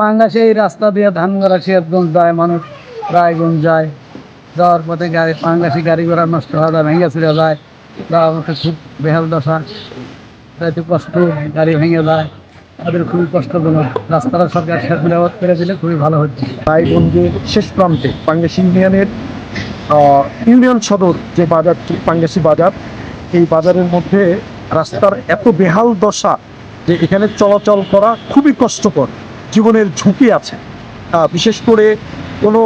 পাঙ্গাসে এই রাস্তা দিয়ে ধান ধানগড়া সিরাজগঞ্জ যায়, মানুষ রায়গঞ্জ যায়। যাওয়ার পথে গাড়ি পাঙ্গাসি গাড়ি ঘোড়া নষ্ট হয়ে যায়, ভেঙে ছিঁড়ে যায়। যাওয়ার পথে খুব বেহাল দশা। যাইতে কষ্ট, গাড়ি ভেঙে যায়। তাদের খুবই কষ্টজনক। রাস্তাটা সরকার মেরামত করে দিলে খুবই ভালো হচ্ছে। রায়গঞ্জের শেষ প্রান্তে পাঙ্গাসি ইউনিয়নের ইউনিয়ন সদর যে বাজারটি পাঙ্গাসি বাজার, এই বাজারের মধ্যে রাস্তার এত বেহাল দশা যে এখানে চলাচল করা খুবই কষ্টকর। জীবনের ঝুঁকি আছে। বিশেষ করে কোনো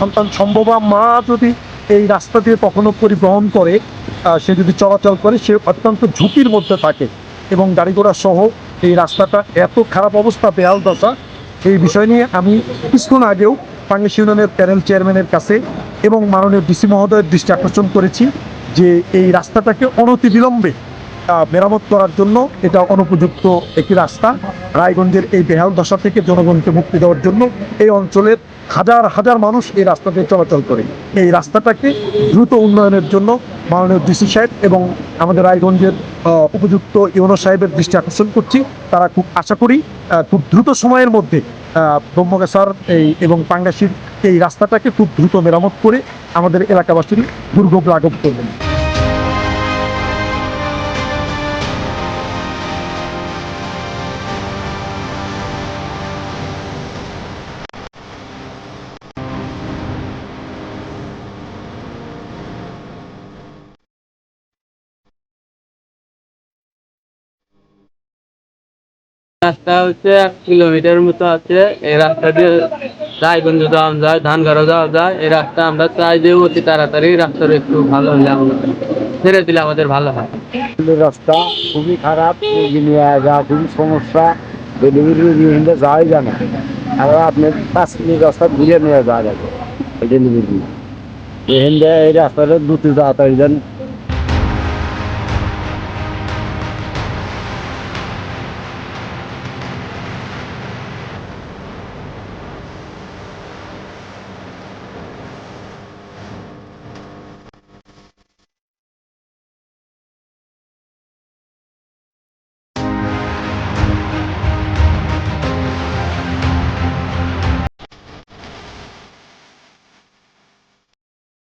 সন্তান সম্ভবা মা যদি এই রাস্তা দিয়ে কখনো পরিবহন করে সে যদি চলাচল করে, সে অত্যন্ত ঝুঁকির মধ্যে থাকে এবং গাড়ি ঘোড়া সহ এই রাস্তাটা এত খারাপ অবস্থা, বেহাল দশা, এই বিষয় নিয়ে আমি কিছুক্ষণ আগেও বাংলাদেশ ইউনিয়নের প্যানেল চেয়ারম্যানের কাছে এবং মাননীয় ডিসি মহোদয়ের দৃষ্টি আকর্ষণ করেছি যে এই রাস্তাটাকে অনতিবিলম্বে মেরামত করার জন্য এটা অনুপযুক্ত একটি রাস্তা। রায়গঞ্জের এই বেহাল দশা থেকে জনগণকে মুক্তি দেওয়ার জন্য এই অঞ্চলের হাজার হাজার মানুষ এই রাস্তা দিয়ে চলাচল করে। এই রাস্তাটাকে দ্রুত উন্নয়নের জন্য মাননীয় ডিসি সাহেব এবং আমাদের রায়গঞ্জের উপযুক্ত ইউনো সাহেবের দৃষ্টি আকর্ষণ করছি। তারা খুব আশা করি খুব দ্রুত সময়ের মধ্যে ব্রহ্মগাছার এই এবং পাঙ্গাসির এই রাস্তাটাকে খুব দ্রুত মেরামত করে আমাদের এলাকাবাসীর দুর্ভোগ লাঘব করবেন। রাস্তা হচ্ছে এক কিলোমিটার মতো আছে। এই রাস্তা দিয়ে রায়গঞ্জ যাওয়া যায় ধানগাড়া যাওয়া যায়। এই রাস্তা আমরা চাই যে অতি তাড়াতাড়ি রাস্তাটা একটু ভালো হলে আমরা ছেড়ে দিলে আমাদের ভালো হয়। রাস্তা খুবই খারাপ নিয়ে যা খুবই সমস্যা। ডেলিভারি হিন্দে যাওয়াই যায় না আর আপনার পাঁচ মিনিট রাস্তা ঘুরে নিয়ে যাওয়া যাবে। ডেলিভারি এই রাস্তাটা দ্রুত তাড়াতাড়ি যেন।